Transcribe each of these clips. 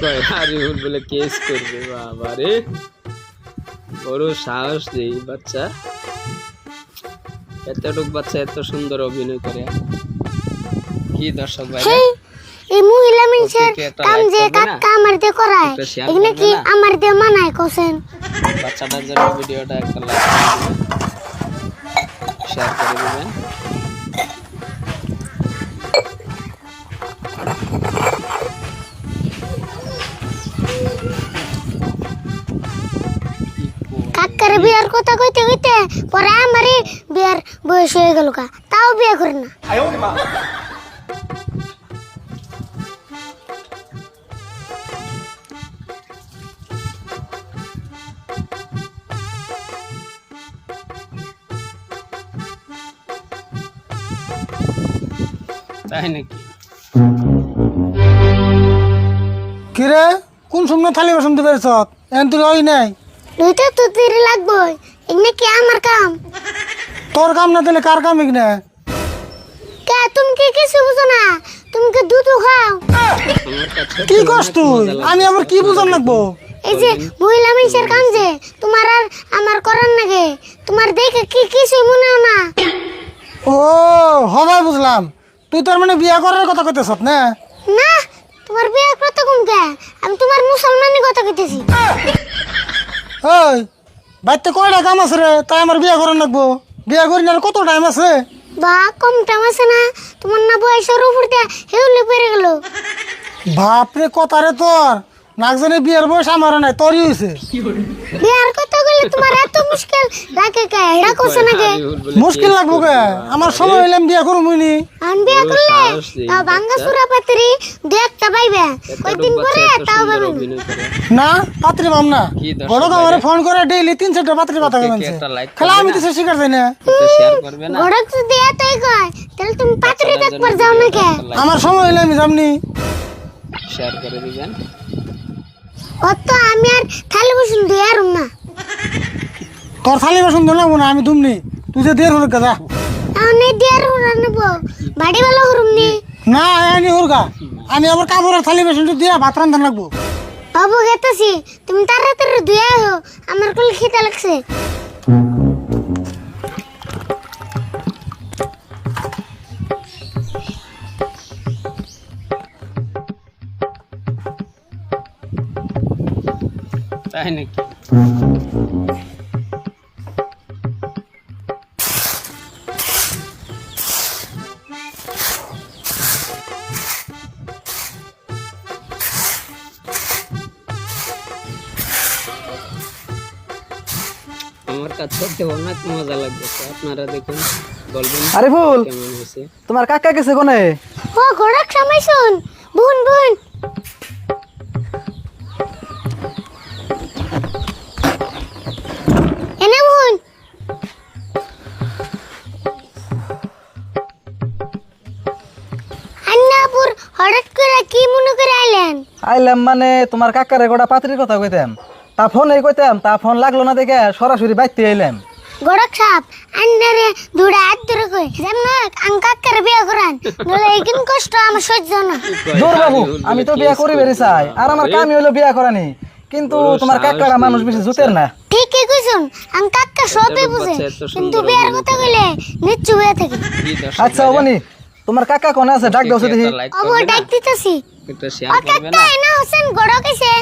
কয় আরিফুল বলে কেস করবে বাবা রে। বড় সাহস নেই বাচ্চা। এতটুক বাচ্চা এত সুন্দর অভিনয় করে। কি দর্শক ভাই এই মহিলা একটা কাম যে কাকা আমার দিয়ে করায় এখানে কি? আমার দিয়ে মানায় কোসেন বাচ্চাটার জন্য ভিডিওটা একটা লাইক শেয়ার করে দিবেন। বিয়ার কথা কইতে কইতে পরে আমারই বিয়ার বয়স হয়ে গেল কা তাও বিয়ে করে না। তাই নাকি? কিরে? কোন সময় থালি বাসন দিবে এন তুই ওই নাই। দুইটা তো তিরি লাগবো। এখানে কি আমার কাম? তোর কাম না দিলে কার কাম কে তুমি কি কিছু বুঝো না? তুমি কি দুধ খাও? কি তুই? আমি আবার কি লাগবো? এই যে মহিলা মানুষের কাম যে তোমার আর আমার করার নাগে। তোমার দেখে কি মনে হয় না। ও হবাই বুঝলাম। তুই তোর মানে বিয়া করার কথা কইতেছ না? না তোমার বিয়ে কম কে? আমি তোমার মুসলমানি কথা কইতেছি। ওই বাড়িতে কয়টা কাম আছে রে? তাই আমার বিয়া করার লাগবো। বিয়া করি না কত টাইম আছে? বা কম টাইম আছে না। তোমার না বয়সের উপর দিয়ে হেউলে পেরে গেল। বাপরে কথা রে তোর নাকজনে বিয়ের বয়স আমারও নাই তোরই হয়েছে বিয়ার কথা তোমার এত মুশকিল? লাগে কে? এটা নাকি? আরিফুল বলে মুশকিল লাগবো কে? আমার সময় হইলাম বিয়া করব নি আমি বিয়া বড় করলে তাও ভাঙ্গা সুরা পাত্রি দু একটা পাইবে। কয়দিন পরে তাও পাবে না। পাত্রী পাম না। কি বড়? আমার ফোন করে ডেইলি তিন চারটা পাত্রী কি like মানে খেলা আমি না? তো সে শিকার না। একটু শেয়ার করবে না? গড়ক যদি এতই কয় তাহলে তুমি পাত্রি দেখবার যাও না কে আমার সময় হইলে আমি যামনি। শেয়ার করে দিবেন? অত আমি আর থালি বসুন দিয়ে আর না। তোর থালি বাসন ধরে লাগবো না আমি দুমনি তুই যে দের হরকা যা। এখন এই দিয়ে আর হুরা নেব। বাড়ি বেলা হুরুম নি না আমি হরকা আমি আবার কাপড়ের থালি বাসন দিয়া ভাত রান্ধা লাগবো। বাবু গেতেছি। তুমি তাড়াতাড়ি ধুয়ে আহো আমার কোল খিদে লাগছে। তাই নাকি? আমার কাছে করতে অনেক মজা লাগতেছে আপনারা দেখুন বলবেন আরে ফুল কেমন হয়েছে। তোমার কাকা গেছে কোনে? ও গড়ক সময় শুন। বুন বুন। এনে বুন। আন্নাপুর হঠাৎ করে কি মনে করে আইলেন? আইলাম মানে তোমার কাকারে গোটা পাত্রির কথা কইতাম। তা ফোনে কইতাম তা ফোন লাগল না দেখে সরাসরি বাইতে আইলাম। গড়ক সাপ আন্নারে দুড়া হাত ধরে কই যেমন আঙ্কাক্কারে বিয়ে করান নলে এইকিন কষ্ট আমার সহ্য না। দূর বাবু আমি তো বিয়া করি বেরি চাই আর আমার কামই হলো বিয়া করানি কিন্তু তোমার কাকাটা মানুষ বেশি জুতের না। ঠিকই কইছুন আঙ্কাক্কা সবই বুঝে কিন্তু বিয়ের কথা কইলে নিচ্ছু হয়ে থাকে। আচ্ছা অবনি তোমার কাকা কোনে আছে? ডাক দাও দেখি। না? ডাক দিতেছি। একটা শেয়ার করবে কাকা না হোসেন গড়ক এসে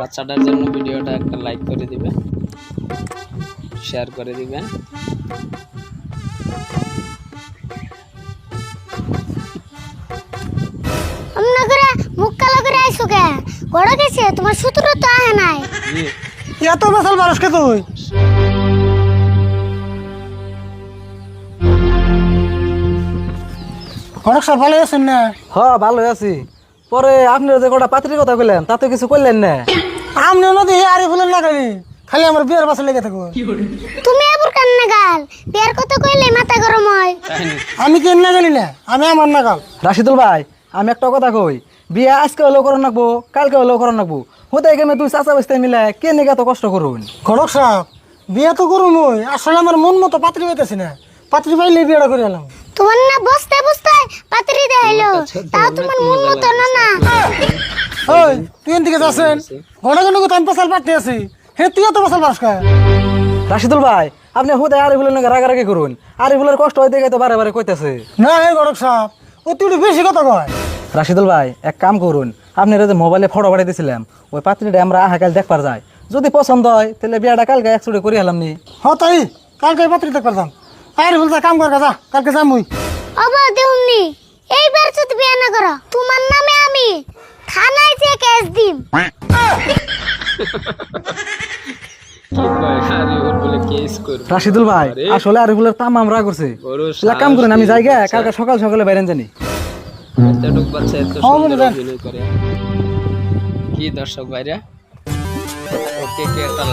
বাচ্চাটার জন্য ভিডিওটা একটা লাইক করে দিবেন শেয়ার করে দিবেন। অমনা করে মুখ কালো করে আইসো কে? এসে তোমার সুতরো তো আহে নাই। এত বেসাল মানুষকে তুই? হরক সব ভালো আছেন না? হ ভালো আছি। পরে আপনি যে গোটা পাত্রির কথা কইলেন তাতে কিছু কইলেন না? আমনি নদী আরে ফুলেন লাগালি খালি আমার বিয়ের পাশে লেগে থাকো। তুমি আবার কান্না গাল বিয়ের কথা কইলে মাথা গরম হয়। আমি কেন না লাগালি না আমি আমার নাগাল। রাশিদুল ভাই আমি একটা কথা কই বিয়া আজকে হলেও করন নাকবো কালকে হলেও করন নাকবো। হতে গেমে তুই চাচা বসতে মিলে কে নিকে এত কষ্ট করুন? ঘটক সাহেব বিয়ে তো করুন ওই আসলে আমার মন মতো পাত্রী পাইতেছি না। পাত্রী পাইলে বিয়েটা করে এলাম। তোমার না বসতে বসতে পাত্রি দে হইল কাছে তো তাও তোমার মন মতো না না। ওই তুই এদিকে যাচ্ছেন? ঘন ঘন তো আমি পেশাল পাঠতে আছি। হে তুইও তো পেশাল পাস খায় রাশিদুল ভাই আপনি হুদায় আরিফুলের নাকি রাগারাগি করুন। আরিফুলের কষ্ট হইতে গিয়ে তো বারে বারে কইতেছে। না হে গরক সাহেব ও তুই একটু বেশি কথা কয়। রাশিদুল ভাই এক কাম করুন আপনি যে মোবাইলে ফটো পাঠিয়ে দিয়েছিলাম ওই পাত্রীটা আমরা আহা কাল দেখবার যাই। যদি পছন্দ হয় তাহলে বিয়াটা কালকে একচুটি করে হলাম নি। হ তাই। কালকে পাত্রী দেখবার যাম আরে বলতে কাম কর যা কালকে যাম মুই। অবা দেউমনি এইবার যদি বিয়ে না করো তোমার নামে আমি থানায় যে কেস দিম। রাশিদুল ভাই আরে। আসলে আরিফুলের তাম আমরা করছে। কাম করুন আমি যাই গে কালকে সকাল সকালে বাইরেন জানি। হ্যাঁ, কি দর্শক ভাইরা? ওকে কে একটা